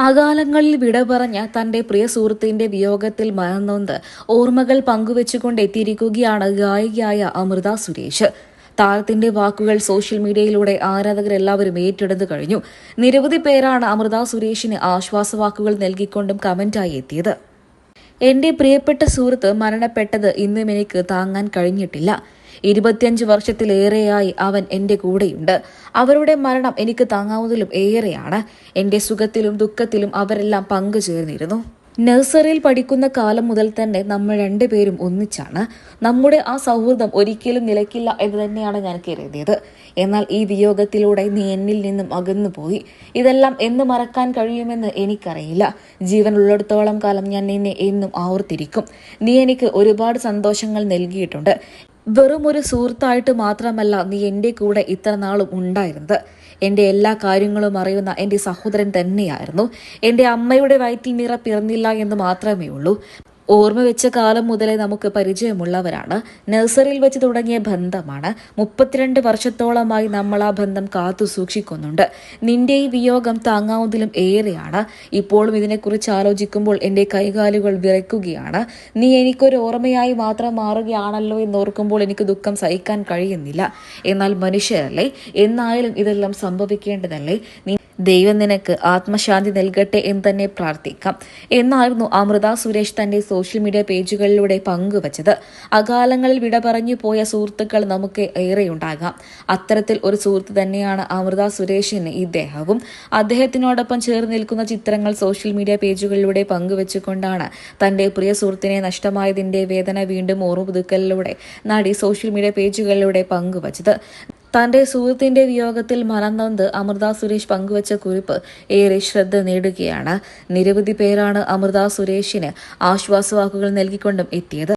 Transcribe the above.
അകാലങ്ങളിൽ വിട പറഞ്ഞ തന്റെ പ്രിയ സുഹൃത്തിന്റെ വിയോഗത്തിൽ മറന്നൊന്ന് ഓർമ്മകൾ പങ്കുവെച്ചുകൊണ്ട് എത്തിയിരിക്കുകയാണ് ഗായികയായ അമൃത സുരേഷ്. താരത്തിന്റെ വാക്കുകൾ സോഷ്യൽ മീഡിയയിലൂടെ ആരാധകരെല്ലാവരും ഏറ്റെടുത്തു കഴിഞ്ഞു. നിരവധി പേരാണ് അമൃത സുരേഷിന് ആശ്വാസവാക്കുകൾ നൽകിക്കൊണ്ടും കമന്റായി എത്തിയത്. എന്റെ പ്രിയപ്പെട്ട സുഹൃത്ത് മരണപ്പെട്ടത് ഇന്നും എനിക്ക് താങ്ങാൻ കഴിഞ്ഞിട്ടില്ല. ഇരുപത്തിയഞ്ച് വർഷത്തിലേറെയായി അവൻ എന്റെ കൂടെയുണ്ട്. അവരുടെ മരണം എനിക്ക് താങ്ങാവുന്നതിലും ഏറെയാണ്. എന്റെ സുഖത്തിലും ദുഃഖത്തിലും അവരെല്ലാം പങ്കുചേർന്നിരുന്നു. നഴ്സറിയിൽ പഠിക്കുന്ന കാലം മുതൽ തന്നെ നമ്മൾ രണ്ടുപേരും ഒന്നിച്ചാണ്. നമ്മുടെ ആ സൗഹൃദം ഒരിക്കലും നിലയ്ക്കില്ല എന്ന് തന്നെയാണ് ഞാൻ കരുതിയത്. എന്നാൽ ഈ വിയോഗത്തിലൂടെ നീ എന്നിൽ നിന്നും അകന്നുപോയി. ഇതെല്ലാം എന്ന് മറക്കാൻ കഴിയുമെന്ന് എനിക്കറിയില്ല. ജീവനുള്ളിടത്തോളം കാലം ഞാൻ നിന്നെ എന്നും ആവർത്തിരിക്കും നീ എനിക്ക് ഒരുപാട് സന്തോഷങ്ങൾ നൽകിയിട്ടുണ്ട്. വെറും ഒരു സുഹൃത്തായിട്ട് മാത്രമല്ല നീ എന്റെ കൂടെ ഇത്ര നാളും ഉണ്ടായിരുന്നത്. എന്റെ എല്ലാ കാര്യങ്ങളും അറിയുന്ന എന്റെ സഹോദരൻ തന്നെയായിരുന്നു. എന്റെ അമ്മയുടെ വയറ്റിൽ നിറ പിറന്നില്ല എന്ന് മാത്രമേ ഉള്ളൂ. ഓർമ്മ വെച്ച കാലം മുതലേ നമുക്ക് പരിചയമുള്ളവരാണ്. നഴ്സറിയിൽ വെച്ച് തുടങ്ങിയ ബന്ധമാണ്. മുപ്പത്തിരണ്ട് വർഷത്തോളമായി നമ്മൾ ആ ബന്ധം കാത്തു സൂക്ഷിക്കുന്നുണ്ട്. നിന്റെ ഈ വിയോഗം താങ്ങാവുന്നതിലും ഏറെയാണ്. ഇപ്പോഴും ഇതിനെക്കുറിച്ച് ആലോചിക്കുമ്പോൾ എന്റെ കൈകാലുകൾ വിറയ്ക്കുകയാണ്. നീ എനിക്കൊരു ഓർമ്മയായി മാത്രം മാറുകയാണല്ലോ എന്നോർക്കുമ്പോൾ എനിക്ക് ദുഃഖം സഹിക്കാൻ കഴിയുന്നില്ല. എന്നാൽ മനുഷ്യരല്ലേ? എന്നായാലും ഇതെല്ലാം സംഭവിക്കേണ്ടതല്ലേ? നീ ദൈവം നിനക്ക് ആത്മശാന്തി നൽകട്ടെ എന്ന് തന്നെ പ്രാർത്ഥിക്കാം. എന്നായിരുന്നു അമൃത സുരേഷ് തന്റെ സോഷ്യൽ മീഡിയ പേജുകളിലൂടെ പങ്കുവച്ചത്. അകാലങ്ങളിൽ വിട പറഞ്ഞു പോയ സുഹൃത്തുക്കൾ നമുക്ക് ഏറെയുണ്ടാകാം. അത്തരത്തിൽ ഒരു സുഹൃത്ത് തന്നെയാണ് അമൃത സുരേഷിന് ഇദ്ദേഹവും. അദ്ദേഹത്തിനോടൊപ്പം ചേർന്ന് നിൽക്കുന്ന ചിത്രങ്ങൾ സോഷ്യൽ മീഡിയ പേജുകളിലൂടെ പങ്കുവച്ചുകൊണ്ടാണ് തന്റെ പ്രിയ സുഹൃത്തിനെ നഷ്ടമായതിന്റെ വേദന വീണ്ടും ഓർമ്മ പുതുക്കലിലൂടെ നടി സോഷ്യൽ മീഡിയ പേജുകളിലൂടെ പങ്കുവച്ചത്. തന്റെ സുഹൃത്തിന്റെ വിയോഗത്തിൽ മനംനൊന്ത് അമൃത സുരേഷ് പങ്കുവച്ച കുറിപ്പ് ഏറെ ശ്രദ്ധ നേടുകയാണ്. നിരവധി പേരാണ് അമൃത സുരേഷിന് ആശ്വാസവാക്കുകൾ നൽകിക്കൊണ്ടും എത്തിയത്.